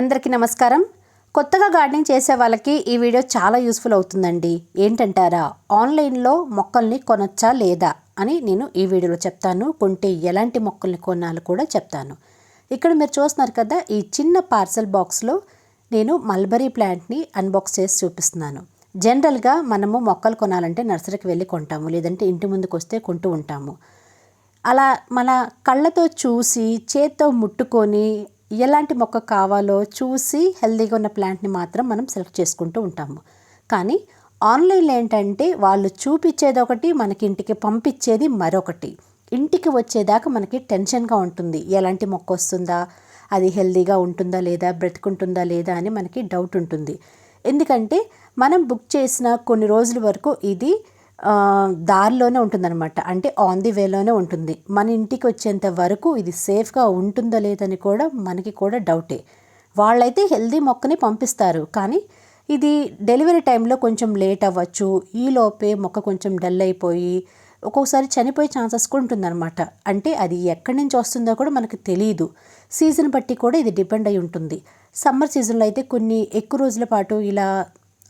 అందరికీ నమస్కారం. కొత్తగా గార్డెనింగ్ చేసే వాళ్ళకి ఈ వీడియో చాలా యూస్ఫుల్ అవుతుందండి. ఏంటంటారా? ఆన్లైన్లో మొక్కల్ని కొనొచ్చా లేదా అని నేను ఈ వీడియోలో చెప్తాను. కొంటే ఎలాంటి మొక్కల్ని కొనాలో కూడా చెప్తాను. ఇక్కడ మీరు చూస్తున్నారు కదా ఈ చిన్న పార్సల్ బాక్స్లో నేను మల్బరీ ప్లాంట్ని అన్బాక్స్ చేసి చూపిస్తున్నాను. జనరల్గా మనము మొక్కలు కొనాలంటే నర్సరీకి వెళ్ళి కొంటాము లేదంటే ఇంటి ముందుకు వస్తే కొంటూ ఉంటాము. అలా మన కళ్ళతో చూసి చేత్తో ముట్టుకొని ఎలాంటి మొక్క కావాలో చూసి హెల్తీగా ఉన్న ప్లాంట్ని మాత్రం మనం సెలెక్ట్ చేసుకుంటూ ఉంటాము. కానీ ఆన్లైన్లో ఏంటంటే వాళ్ళు చూపించేది ఒకటి మనకి ఇంటికి పంపించేది మరొకటి. ఇంటికి వచ్చేదాకా మనకి టెన్షన్గా ఉంటుంది. ఎలాంటి మొక్క వస్తుందా? అది హెల్దీగా ఉంటుందా లేదా? బ్రతుకుంటుందా లేదా అని మనకి డౌట్ ఉంటుంది. ఎందుకంటే మనం బుక్ చేసిన కొన్ని రోజుల వరకు ఇది దారిలోనే ఉంటుందన్నమాట. అంటే ఆన్ ది వేలోనే ఉంటుంది. మన ఇంటికి వచ్చేంత వరకు ఇది సేఫ్గా ఉంటుందో లేదని కూడా మనకి కూడా డౌటే వాళ్ళైతే హెల్దీ మొక్కని పంపిస్తారు. కానీ ఇది డెలివరీ టైంలో కొంచెం లేట్ అవ్వచ్చు. ఈలోపే మొక్క కొంచెం డల్ అయిపోయి ఒక్కొక్కసారి చనిపోయే ఛాన్సెస్ కూడా ఉంటుందన్నమాట. అంటే అది ఎక్కడి నుంచి వస్తుందో కూడా మనకు తెలియదు సీజన్ బట్టి కూడా ఇది డిపెండ్ అయి ఉంటుంది. సమ్మర్ సీజన్లో అయితే కొన్ని ఎక్కువ రోజుల పాటు ఇలా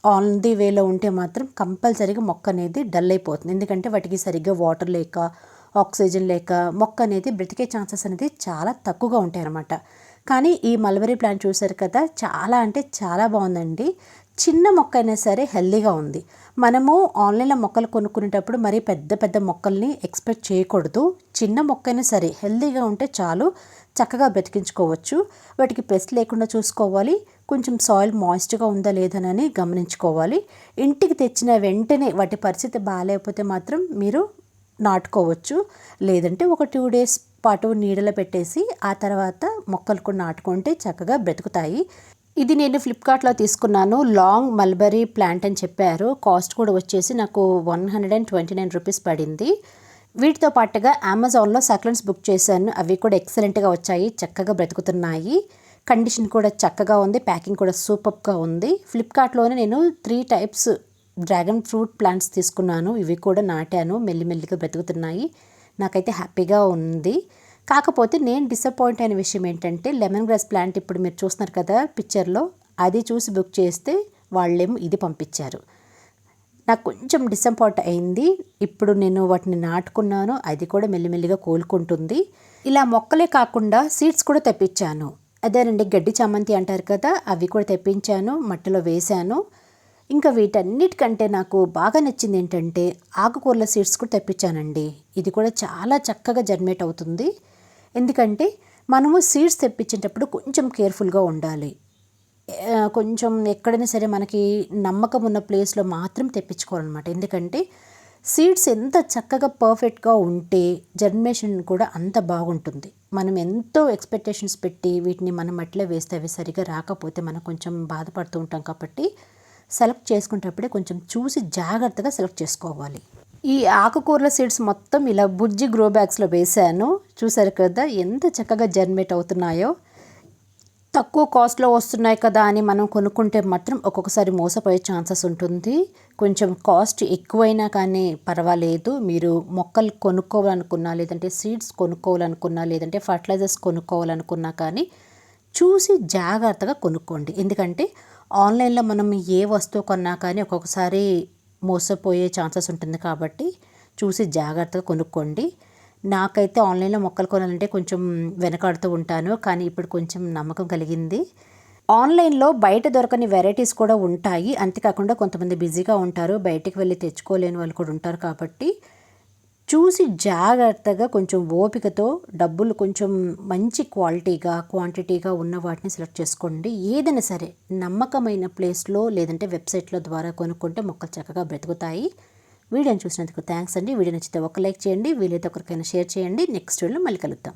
ఆన్ ది వేలో ఉంటే మాత్రం కంపల్సరీగా మొక్క అనేది డల్ అయిపోతుంది. ఎందుకంటే వాటికి సరిగ్గా వాటర్ లేక ఆక్సిజన్ లేక మొక్క అనేది బ్రతికే ఛాన్సెస్ అనేది చాలా తక్కువగా ఉంటాయి అన్నమాట. కానీ ఈ మల్బరీ ప్లాంట్ చూసారు కదా చాలా అంటే చాలా బాగుందండి. చిన్న మొక్క అయినా సరే హెల్దీగా ఉంది. మనము ఆన్లైన్లో మొక్కలు కొనుక్కునేటప్పుడు మరీ పెద్ద పెద్ద మొక్కల్ని ఎక్స్పెక్ట్ చేయకూడదు. చిన్న మొక్క అయినా సరే హెల్దీగా ఉంటే చాలు చక్కగా బ్రతికించుకోవచ్చు. వాటికి పెస్ట్ లేకుండా చూసుకోవాలి. కొంచెం సాయిల్ మాయిస్ట్గా ఉందా లేదనని గమనించుకోవాలి. ఇంటికి తెచ్చిన వెంటనే వాటి పరిస్థితి బాగాలేకపోతే మాత్రం మీరు నాటుకోవచ్చు. లేదంటే ఒక టూ డేస్ పాటు నీడలో పెట్టేసి ఆ తర్వాత మొక్కలు కూడా నాటుకుంటే చక్కగా బ్రతుకుతాయి. ఇది నేను ఫ్లిప్కార్ట్లో తీసుకున్నాను. లాంగ్ మల్బరీ ప్లాంట్ అని చెప్పారు. కాస్ట్ కూడా వచ్చేసి నాకు one hundred and twenty nine rupees పడింది. వీటితో పాటుగా అమెజాన్లో సక్లెన్స్ బుక్ చేశాను. అవి కూడా ఎక్సలెంట్గా వచ్చాయి. చక్కగా బ్రతుకుతున్నాయి. కండిషన్ కూడా చక్కగా ఉంది ప్యాకింగ్ కూడా సూపర్గా ఉంది. ఫ్లిప్కార్ట్లోనే నేను three types dragon fruit plants తీసుకున్నాను. ఇవి కూడా నాటాను మెల్లిమెల్లిగా బ్రతుకుతున్నాయి. నాకైతే హ్యాపీగా ఉంది. కాకపోతే నేను డిసప్పాయింట్ అయిన విషయం ఏంటంటే లెమన్ గ్రాస్ ప్లాంట్ ఇప్పుడు మీరు చూస్తున్నారు కదా పిక్చర్లో అది చూసి బుక్ చేస్తే వాళ్ళేమో ఇది పంపించారు. నాకు కొంచెం డిసప్పాయింట్ అయింది. ఇప్పుడు నేను వాటిని నాటుకున్నాను అది కూడా మెల్లిమెల్లిగా కోలుకుంటుంది. ఇలా మొక్కలే కాకుండా సీడ్స్ కూడా తెప్పించాను. అదేనండి గడ్డి చామంతి అంటారు కదా అవి కూడా తెప్పించాను మట్టిలో వేశాను. ఇంకా వీటన్నిటికంటే నాకు బాగా నచ్చింది ఏంటంటే ఆకుకూరల సీడ్స్ కూడా తెప్పించానండి. ఇది కూడా చాలా చక్కగా జర్మేట్ అవుతుంది. ఎందుకంటే మనము సీడ్స్ తెప్పించేటప్పుడు కొంచెం కేర్ఫుల్గా ఉండాలి. కొంచెం ఎక్కడైనా సరే మనకి నమ్మకం ఉన్న ప్లేస్లో మాత్రం తెప్పించుకోవాలన్నమాట. ఎందుకంటే సీడ్స్ ఎంత చక్కగా పర్ఫెక్ట్గా ఉంటే జర్మినేషన్ కూడా అంత బాగుంటుంది. మనం ఎంతో ఎక్స్పెక్టేషన్స్ పెట్టి వీటిని మనం మట్టిలో వేస్తే అవి సరిగా రాకపోతే మనం కొంచెం బాధపడుతూ ఉంటాం కాబట్టి సెలెక్ట్ చేసుకునేటప్పుడే కొంచెం చూసి జాగ్రత్తగా సెలెక్ట్ చేసుకోవాలి. ఈ ఆకుకూరల సీడ్స్ మొత్తం ఇలా బుజ్జి గ్రో బ్యాగ్స్లో వేశాను చూసారు కదా ఎంత చక్కగా జర్మినేట్ అవుతున్నాయో. తక్కువ కాస్ట్లో వస్తున్నాయి కదా అని మనం కొనుక్కుంటే మాత్రం ఒక్కొక్కసారి మోసపోయే ఛాన్సెస్ ఉంటుంది. కొంచెం కాస్ట్ ఎక్కువైనా కానీ పర్వాలేదు. మీరు మొక్కలు కొనుక్కోవాలనుకున్నా లేదంటే సీడ్స్ కొనుక్కోవాలనుకున్నా లేదంటే ఫర్టిలైజర్స్ కొనుక్కోవాలనుకున్నా కానీ చూసి జాగ్రత్తగా కొనుక్కోండి. ఎందుకంటే ఆన్లైన్లో మనం ఏ వస్తువు కొన్నా కానీ ఒక్కొక్కసారి మోసపోయే ఛాన్సెస్ ఉంటుంది కాబట్టి చూసి జాగ్రత్తగా కొనుక్కోండి. నాకైతే ఆన్లైన్లో మొక్కలు కొనాలంటే కొంచెం వెనకాడుతూ ఉంటాను కానీ ఇప్పుడు కొంచెం నమ్మకం కలిగింది. ఆన్లైన్లో బయట దొరకని వెరైటీస్ కూడా ఉంటాయి. అంతేకాకుండా కొంతమంది బిజీగా ఉంటారు బయటికి వెళ్ళి తెచ్చుకోలేని వాళ్ళు కూడా ఉంటారు కాబట్టి చూసి జాగ్రత్తగా కొంచెం ఓపికతో డబ్బులు కొంచెం మంచి క్వాలిటీగా క్వాంటిటీగా ఉన్న వాటిని సెలెక్ట్ చేసుకోండి. ఏదైనా సరే నమ్మకమైన ప్లేస్లో లేదంటే వెబ్సైట్లో ద్వారా కొనుక్కుంటే మొక్కలు చక్కగా బ్రతుకుతాయి. వీడియోని చూసినందుకు థ్యాంక్స్ అండి. వీడియో నచ్చితే ఒక లైక్ చేయండి. వీలైతే ఒకరికైనా షేర్ చేయండి. నెక్స్ట్ వీడియోలో మళ్ళీ కలుద్దాం.